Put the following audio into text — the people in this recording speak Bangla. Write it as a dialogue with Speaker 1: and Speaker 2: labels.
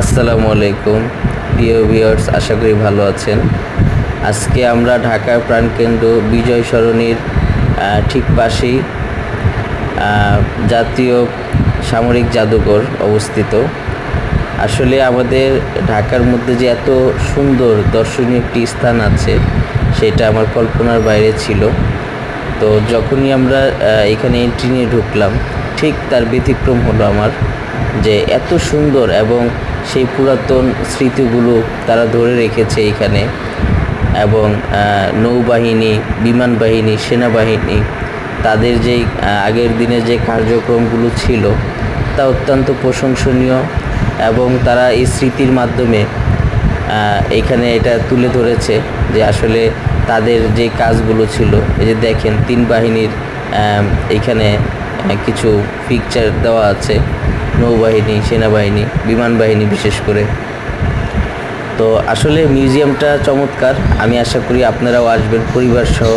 Speaker 1: আসসালামু আলাইকুম। প্রিয় ভিউয়ার্স, আশা করি ভালো আছেন। আজকে আমরা ঢাকার প্রাণকেন্দ্র বিজয় সরণির ঠিক পাশেই জাতীয় সামরিক জাদুঘর অবস্থিত। আসলে আমাদের ঢাকার মধ্যে যে এত সুন্দর দর্শনীয় একটি স্থান আছে, সেটা আমার কল্পনার বাইরে ছিল। তো যখনই আমরা এখানে এন্ট্রি নিয়ে ঢুকলাম, ঠিক তার ব্যতিক্রম হলো আমার যে এত সুন্দর এবং সেই পুরাতন স্মৃতিগুলো তারা ধরে রেখেছে এখানে এবং নৌবাহিনী, বিমান বাহিনী, সেনাবাহিনী, তাদের যেই আগের দিনে যে কার্যক্রমগুলো ছিল তা অত্যন্ত প্রশংসনীয় এবং তারা এই স্মৃতির মাধ্যমে এখানে এটা তুলে ধরেছে যে আসলে তাদের যে কাজগুলো ছিল, এই যে দেখেন তিন বাহিনীর এখানে কিছু পিকচার দেওয়া আছে। নৌবাহিনী, সেনাবাহিনী বিমান বাহিনী বিশেষ করে। তো আসলে মিউজিয়ামটা চমৎকার। আমি আশা করি আপনারাও আসবেন পরিবার সহ